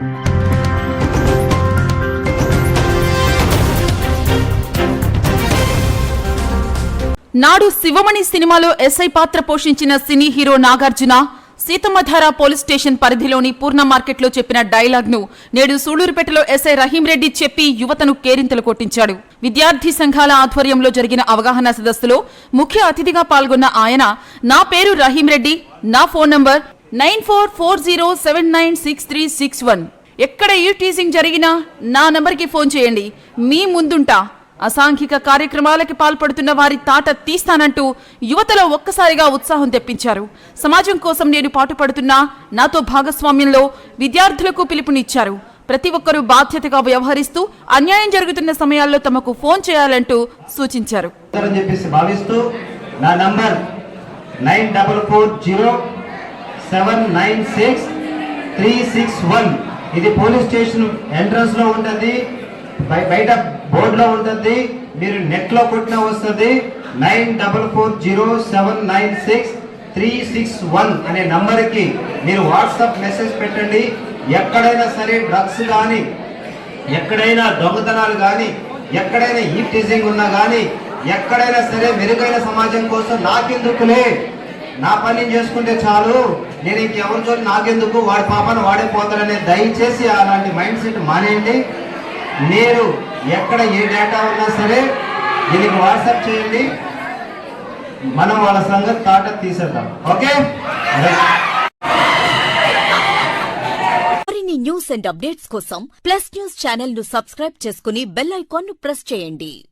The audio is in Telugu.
నాడు శివమణి సినిమాలో ఎస్ఐ పాత్ర పోషించిన సినీ hero Nagarjuna Seethammadhara police station పరిధిలోని పూర్ణ మార్కెట్లో చెప్పిన డైలాగ్ను నేడు సూళ్ళూరుపేటలో ఎస్ఐ రహీంరెడ్డి చెప్పి యువతను కేరింతలు కొట్టించాడు. విద్యార్థి సంఘాల ఆధ్వర్యంలో జరిగిన అవగాహన సదస్సులో ముఖ్య అతిథిగా పాల్గొన్న ఆయన నా పేరు రహీం రెడ్డి నా phone number nine four four zero seven nine six three six one. ఎక్కడ ఈ టీజింగ్ జరిగినా నా నెంబర్కి ఫోన్ చేయండి. మీ ముందుంటా అసాంఘిక కార్యక్రమాలకి పాల్పడుతున్న వారి తాట తీస్తానంటూ యువతలో ఒక్కసారిగా ఉత్సాహం తెప్పించారు. సమాజం కోసం నేను పాటుపడుతున్నా నాతో భాగస్వామ్యంలో విద్యార్థులకు పిలుపునిచ్చారు. ప్రతి ఒక్కరూ బాధ్యతగా వ్యవహరిస్తూ అన్యాయం జరుగుతున్న సమయాల్లో తమకు ఫోన్ చేయాలంటూ సూచించారు. నా number nine double four zero seven nine six three six one. ఇది పోలీస్ స్టేషన్ ఎంట్రన్స్లో ఉంటుంది. బయట బోర్డ్లో ఉంటుంది. మీరు నెట్లో కొట్టినా వస్తుంది. Nine double four zero seven nine six three six one అనే నంబర్కి మీరు వాట్సాప్ మెసేజ్ పెట్టండి. ఎక్కడైనా సరే డ్రగ్స్ కానీ ఎక్కడైనా దొంగతనాలు కానీ ఎక్కడైనా ఈ టీజింగ్ ఉన్నా కానీ ఎక్కడైనా సరే మెరుగైన సమాజం కోసం నాకెందుకులే? నా పని చేసుకుంటే చాలు. నేను ఇంకెవరి చోటు నాకెందుకు? వాడి పాపను వాడే పోతాడనే దయచేసి అలాంటి మైండ్ సెట్ మానేయండి. మీరు ఎక్కడ ఏ డేటా ఉన్నా సరే దీనికి వాట్సాప్ చేయండి. మనం వాళ్ళ సంగతి తాట తీసేద్దాం. ఓకే? మరిన్ని న్యూస్ అండ్ అప్డేట్స్ కోసం ప్లస్ న్యూస్ ఛానల్ను సబ్స్క్రైబ్ చేసుకుని బెల్ ఐకాన్ను ప్రెస్ చేయండి.